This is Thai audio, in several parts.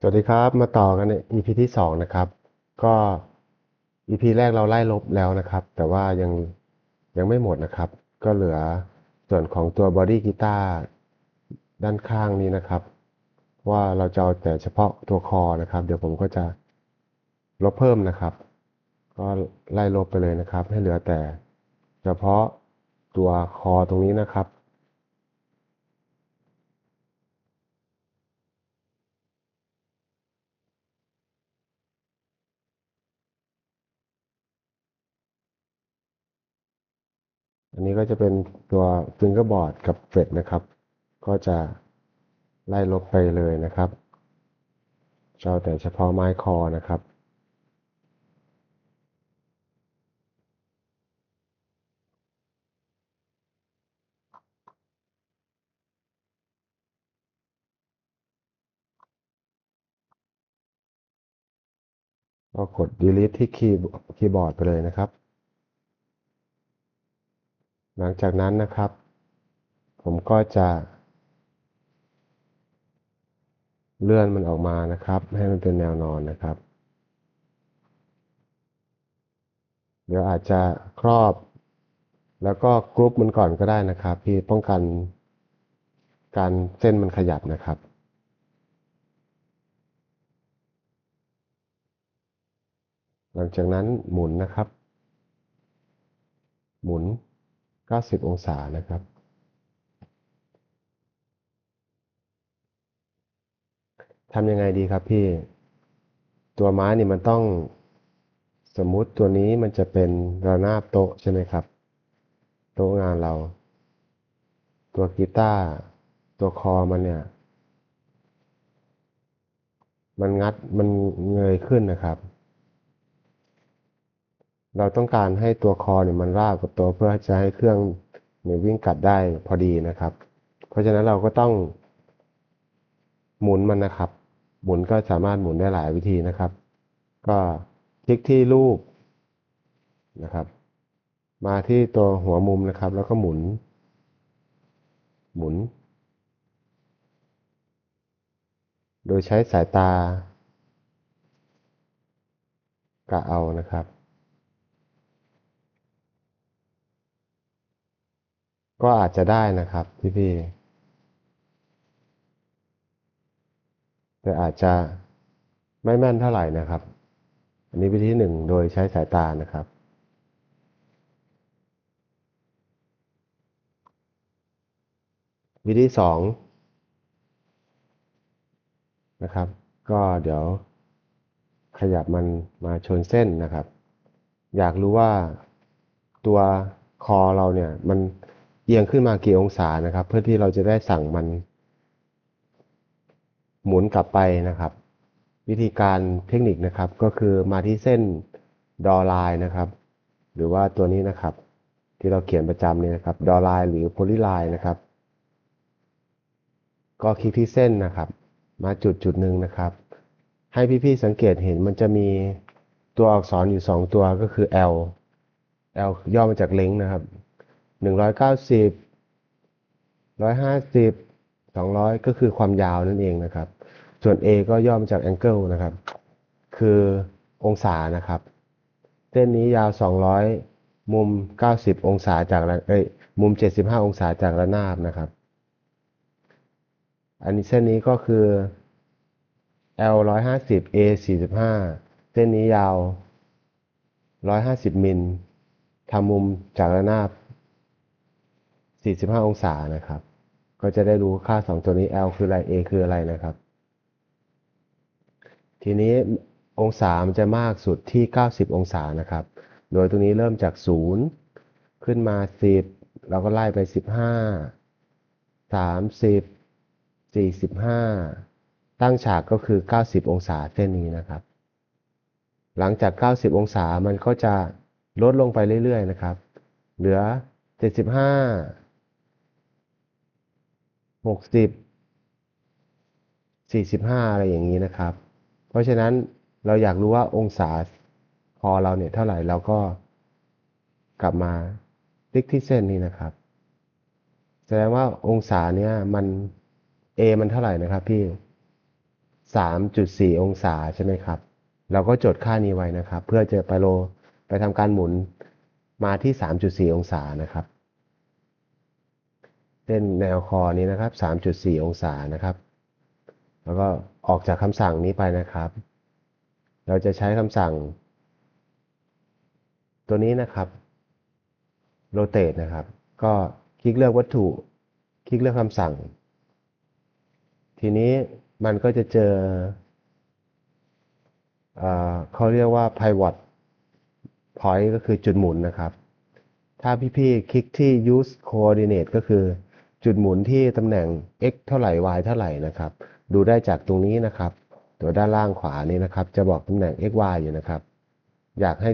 สวัสดีครับมาต่อกันใน EP ที่สองนะครับ ก็ EP แรกเราไล่ลบแล้วนะครับ แต่ว่ายังยังไม่หมดนะครับ ก็เหลือส่วนของตัวบอดี้กีตาร์ด้านข้างนี้นะครับ ว่าเราจะเอาแต่เฉพาะตัวคอนะครับ เดี๋ยวผมก็จะลบเพิ่มนะครับ ก็ไล่ลบไปเลยนะครับ ให้เหลือแต่เฉพาะตัวคอตรงนี้นะครับ อันนี้ก็จะเป็นตัวฟิงเกอร์บอร์ดกับเฟดนะครับ ก็จะไล่ลบไปเลยนะครับจะเอาแต่เฉพาะไม้คอนะครับ ก็กด delete ที่คีย์บอร์ดไปเลยนะครับ หลังจากนั้นนะครับ ผมก็จะ เลื่อนมันออกมานะครับ ให้มันเป็นแนวนอนนะครับ เดี๋ยวอาจจะครอบ แล้วก็กรุ๊ปมันก่อนก็ได้นะครับพี่ป้องกันการเส้นมันขยับนะครับหลังจากนั้นหมุนนะครับ หมุน 90 องศานะครับ ทำยังไงดีครับพี่ ตัวไม้นี่มันต้องสมมุติตัวนี้มันจะเป็นระนาบโต๊ะใช่ไหมครับ โต๊ะงานเรา ตัวกีตาร์ตัวคอมันเนี่ย มันงัดมันเงยขึ้นนะครับ เราต้องการให้ตัวคอเนี่ยมันราบกับต๊ะเพื่อจะให้เครื่องเนี่ยวิ่งกัดได้พอดีนะครับ เพราะฉะนั้นเราก็ต้อง หมุนมันนะครับ หมุนก็สามารถหมุนได้หลายวิธีนะครับ ก็คลิกที่รูปนะครับ มาที่ตัวหัวมุมนะครับ แล้วก็หมุน หมุน โดยใช้สายตากะเอานะครับ ก็อาจจะได้นะครับพี่พี่แต่อาจจะไม่แม่นเท่าไหร่นะครับ อันนี้วิธีหนึ่งโดยใช้สายตานะครับ วิธีสองนะครับ ก็เดี๋ยวขยับมันมาชนเส้นนะครับ อยากรู้ว่าตัวคอเราเนี่ยมัน เอียงขึ้นมากี่องศานะครับ เพื่อที่เราจะได้สั่งมัน หมุนกลับไปนะครับ วิธีการเทคนิคนะครับก็คือมาที่เส้นดอลน์นะครับ หรือว่าตัวนี้นะครับ ที่เราเขียนประจำเนี่ยนะครับดอลน์หรือโพลีไลน์นะครับ ก็คลิกที่เส้นนะครับ มาจุดจุดหนึ่งนะครับ ให้พี่ๆสังเกตเห็นมันจะมีตัวอักษรอยู่สองตัวก็คือ L L ย่อมาจากเล้งนะครับ หนึ่งร้อยเก้าสิบร้อยห้าสิบสองร้อยก็คือความยาวนั่นเองนะครับ ส่วน A ก็ย่อมาจาก angle นะครับ คือองศานะครับ เส้นนี้ยาว 200 มุม 90 องศาจากเอ้ยมุม 75 องศาจากระนาบนะครับ อันนี้เส้นนี้ก็คือ L 150 A 45 เส้นนี้ยาว 150 มิลทำมุมจากระนาบ 45 องศานะครับ ก็จะได้รู้ค่า 2 ตัวนี้ L คืออะไร A คืออะไรนะครับ ทีนี้องศามันจะมากสุดที่ 90 องศานะครับ โดยตรงนี้เริ่มจาก 0 ขึ้นมา 10 เราก็ไล่ไป 15 30 45 ตั้งฉากก็คือ 90 องศาเส้นนี้นะครับ หลังจาก 90 องศามันก็จะลดลงไปเรื่อยๆนะครับ เหลือ 75 60 45อะไรอย่างนี้นะครับ เพราะฉะนั้นเราอยากรู้ว่าองศาคอเราเนี่ยเท่าไหร่เราก็กลับมาคลิกที่เส้นนี้นะครับ แสดงว่าองศาเนี้ยมัน A มันเท่าไหร่นะครับพี่3.4องศาใช่ไหมครับ เราก็จดค่านี้ไว้นะครับ เพื่อจะไปโลไปทำการหมุนมาที่3.4องศานะครับ เส้นแนวคอนี้นะครับ 3.4 องศานะครับ แล้วก็ออกจากคำสั่งนี้ไปนะครับ เราจะใช้คำสั่ง ตัวนี้นะครับ rotate นะครับ ก็คลิกเลือกวัตถุ คลิกเลือกคำสั่ง ทีนี้มันก็จะเจอเอ่อเขาเรียกว่า pivot point ก็คือจุดหมุนนะครับ ถ้าพี่ๆคลิกที่ use coordinate ก็คือ จุดหมุนที่ตำแหน่ง x เท่าไหร่ y เท่าไหร่นะครับ ดูได้จากตรงนี้นะครับ ตัวด้านล่างขวานี้นะครับ จะบอกตำแหน่ง x y อยู่นะครับ อยากให้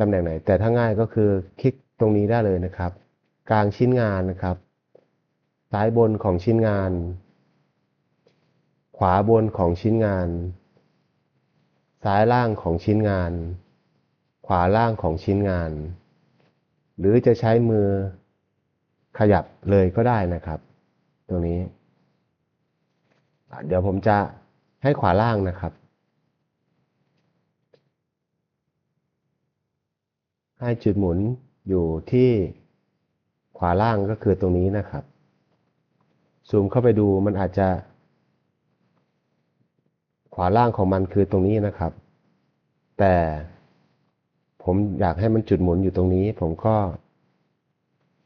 ตำแหน่งไหน แต่ถ้าง่ายก็คือคลิกตรงนี้ได้เลยนะครับ กลางชิ้นงานนะครับ ซ้ายบนของชิ้นงาน ขวาบนของชิ้นงาน ซ้ายล่างของชิ้นงาน ขวาล่างของชิ้นงาน หรือจะใช้มือ ขยับเลยก็ได้นะครับ ตรงนี้ เดี๋ยวผมจะให้ขวาล่างนะครับ ให้จุดหมุนอยู่ที่ขวาล่างก็คือตรงนี้นะครับ ซูมเข้าไปดูมันอาจจะ ขวาล่างของมันคือตรงนี้นะครับ แต่ผมอยากให้มันจุดหมุนอยู่ตรงนี้ ผมก็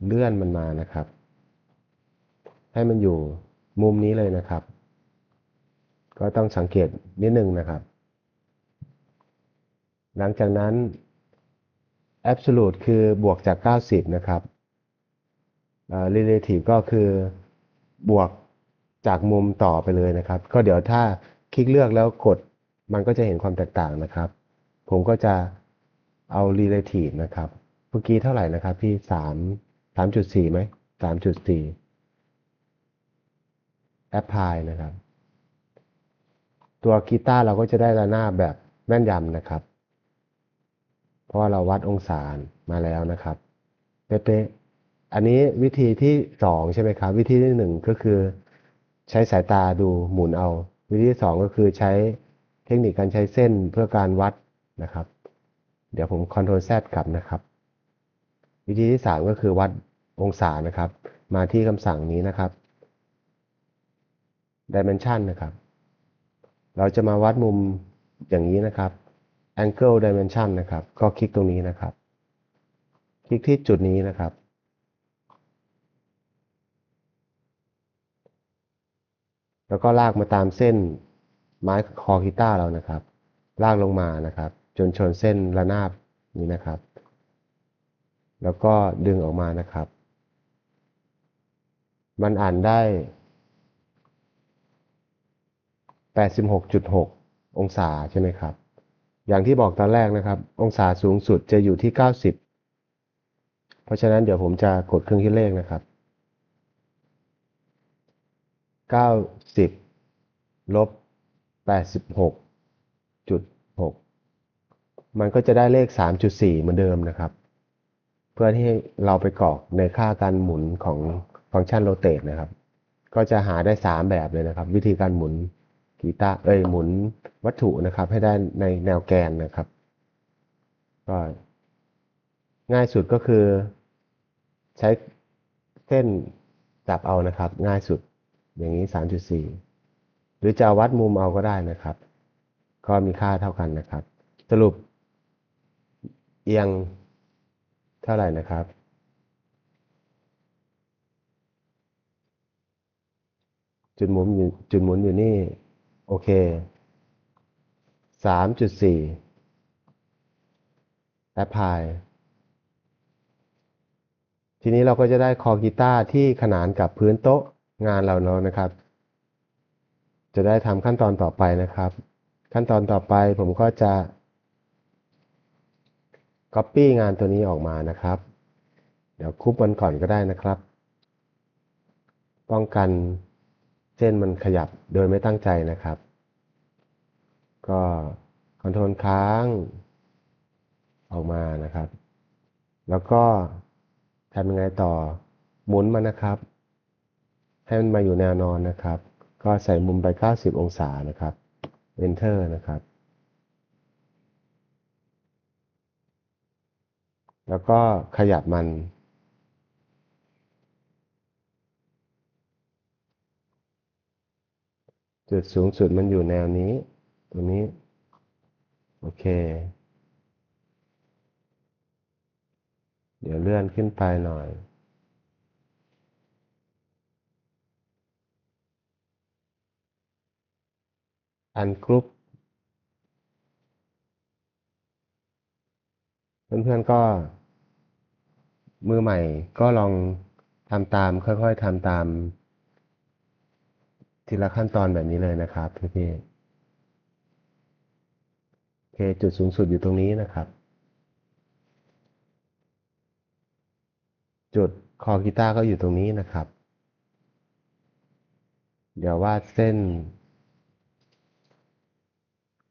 เลื่อนมันมานะครับ ให้มันอยู่มุมนี้เลยนะครับ ก็ต้องสังเกตนิดนึงนะครับ หลังจากนั้น absolute คือบวกจาก 90 นะครับ relative ก็คือบวกจากมุมต่อไปเลยนะครับ ก็เดี๋ยวถ้าคลิกเลือกแล้วกดมันก็จะเห็นความแตกต่างนะครับ ผมก็จะเอา relative นะครับ เมื่อกี้เท่าไหร่นะครับพี่สาม สามจุดสี่ไหมสามจุดสี่ apply นะครับ ตัวกีตาร์เราก็จะได้ระนาบแบบแม่นยำนะครับ เพราะว่าเราวัดองศามาแล้วนะครับเป๊ะๆอันนี้วิธีที่สองใช่ไหมครับ วิธีที่หนึ่งก็คือใช้สายตาดูหมุนเอา วิธีที่สองก็คือใช้เทคนิคการใช้เส้นเพื่อการวัดนะครับ เดี๋ยวผม Ctrl Z กลับนะครับ วิธีที่สามก็คือวัดองศานะครับ มาที่คำสั่งนี้นะครับ Dimension นะครับ เราจะมาวัดมุมอย่างนี้นะครับ Angle Dimension นะครับ ก็คลิกตรงนี้นะครับ คลิกที่จุดนี้นะครับ แล้วก็ลากมาตามเส้นไม้คอกีตาร์เรานะครับ ลากลงมานะครับ จนชนเส้นระนาบนี้นะครับ แล้วก็ดึงออกมานะครับ มันอ่านได้ 86.6 องศาใช่ไหมครับ อย่างที่บอกตอนแรกนะครับ องศาสูงสุดจะอยู่ที่ 90 เพราะฉะนั้นเดี๋ยวผมจะกดเครื่องคิดเลขนะครับ 90 ลบ 86.6 มันก็จะได้เลข 3.4 เหมือนเดิมนะครับ เพื่อที่เราไปกรอกในค่าการหมุนของฟังก์ชันโรเต e นะครับ ก็จะหาได้ 3 แบบเลยนะครับ วิธีการหมุนกีตาร์เอ้ยหมุนวัตถุนะครับ ให้ได้ในแนวแกนนะครับก็ง่ายสุดก็คือ ใช้เส้นจับเอานะครับ ง่ายสุดอย่างนี้ 3.4 หรือจะวัดมุมเอาก็ได้นะครับ ก็มีค่าเท่ากันนะครับ สรุปเอียง เท่าไหร่นะครับ จุดหมุนอยู่จุดหมุนอยู่นี่ โอเค3.4 apply ทีนี้เราก็จะได้คอกีตาร์ที่ขนานกับพื้นโต๊ะงานเราแล้วนะครับ จะได้ทำขั้นตอนต่อไปนะครับ ขั้นตอนต่อไปผมก็จะ Copy งานตัวนี้ออกมานะครับ เดี๋ยวคุบมันก่อนก็ได้นะครับ ป้องกันเส้นมันขยับโดยไม่ตั้งใจนะครับ ก็คอนโทรลค้าง ออกมานะครับ แล้วก็ทำยังไงต่อหมุนมันนะครับ ให้มันมาอยู่แนวนอนนะครับ ก็ใส่มุมไป 90 องศานะครับ Enter นะครับ แล้วก็ขยับมัน จุดสูงสุดมันอยู่แนวนี้ ตรงนี้ โอเค เดี๋ยวเลื่อนขึ้นไปหน่อยอันกรุ๊ป เพื่อนๆก็ มือใหม่ก็ลองทำตาม ค่อย ๆทำตาม ทีละขั้นตอนแบบนี้เลยนะครับพี่ๆโอเคจุดสูงสุดอยู่ตรงนี้นะครับ จุดคอกีตาร์ก็อยู่ตรงนี้นะครับ เดี๋ยววาดเส้น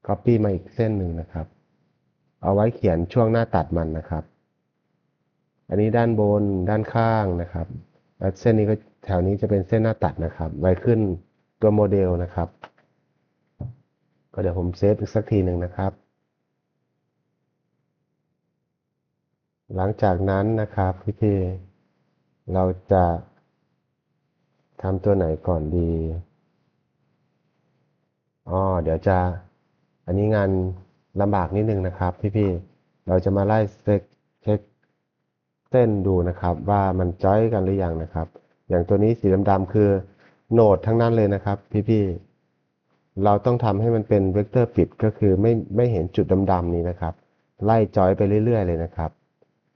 Copy มาอีกเส้นหนึ่งนะครับ เอาไว้เขียนช่วงหน้าตัดมันนะครับ อันนี้ด้านบนด้านข้างนะครับแล้วเส้นนี้ก็แถวนี้จะเป็นเส้นหน้าตัดนะครับ ไว้ขึ้นตัวโมเดลนะครับ ก็เดี๋ยวผมเซฟอีกสักทีหนึ่งนะครับ หลังจากนั้นนะครับพี่ๆเราจะทำตัวไหนก่อนดีอ๋อเดี๋ยวจะ อันนี้งาน ลำบากนิดนึงนะครับ พี่ๆ เราจะมาไล่เช็คเช็คเส้นดูนะครับ ว่ามันจอยกันหรือยังนะครับ อย่างตัวนี้สีดำๆคือโนดทั้งนั้นเลยนะครับ พี่ๆ เราต้องทำให้มันเป็นเวกเตอร์ปิดก็คือไม่ไม่เห็นจุดดำๆนี้นะครับ ไล่จอยไปเรื่อย ๆ เลยนะครับ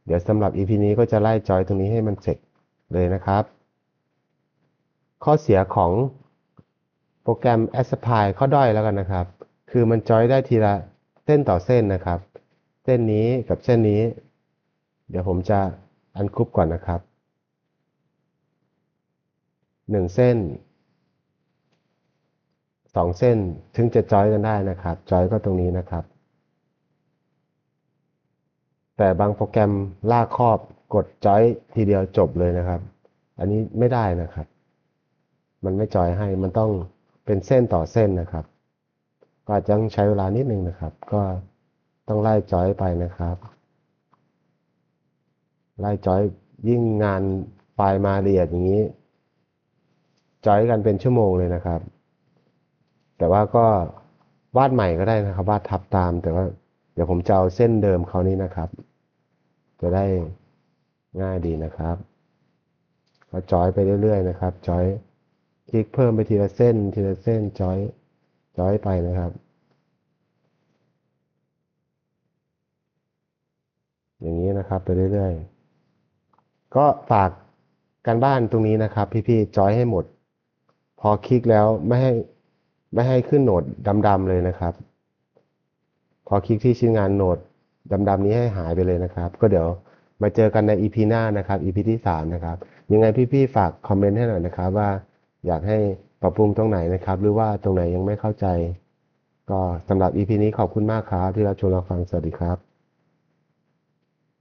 เดี๋ยวสำหรับ EP นี้ก็จะไล่จอยตรงนี้ให้มันเสร็จเลยนะครับ ข้อเสียของโปรแกรม Aspire ข้อด้อยแล้วกันนะครับ คือมันจอยได้ทีละ เส้นต่อเส้นนะครับ เส้นนี้กับเส้นนี้ เดี๋ยวผมจะอันคุปก่อนนะครับหนึ่งเส้นสองเส้นถึงจะจอยกันได้นะครับ จอยก็ตรงนี้นะครับ แต่บางโปรแกรมลากครอบกดจอยทีเดียวจบเลยนะครับ อันนี้ไม่ได้นะครับ มันไม่จอยให้มันต้องเป็นเส้นต่อเส้นนะครับ ก็อาจจะต้องใช้เวลานิดนึงนะครับ ก็ต้องไล่จอยไปนะครับ ไล่จอยยิ่งงานไฟล์มาละเอียดอย่างนี้ จอยกันเป็นชั่วโมงเลยนะครับ แต่ว่าก็วาดใหม่ก็ได้นะครับ วาดทับตามแต่ว่าเดี๋ยวผมจะเอาเส้นเดิมเขานี้นะครับ จะได้ง่ายดีนะครับก็จอยไปเรื่อยๆนะครับ จอยคลิกเพิ่มไปทีละเส้น ทีละเส้นจอย จอยไปนะครับ อย่างนี้นะครับไปเรื่อยๆ ก็ฝากการบ้านตรงนี้นะครับ พี่ๆจอยให้หมด พอคลิกแล้วไม่ให้ไม่ให้ขึ้นโหนดดำๆเลยนะครับ พอคลิกที่ชิ้นงานโหนดดำๆนี้ให้หายไปเลยนะครับ ก็เดี๋ยวมาเจอกันใน EP หน้านะครับ EP ที่สามนะครับ ยังไงพี่ๆฝากคอมเมนต์ให้หน่อยนะครับว่าอยากให้ ปรับปรุงตรงไหนนะครับ หรือว่าตรงไหนยังไม่เข้าใจ ก็สำหรับ EP นี้ขอบคุณมากครับที่รับชมรับฟังสวัสดีครับ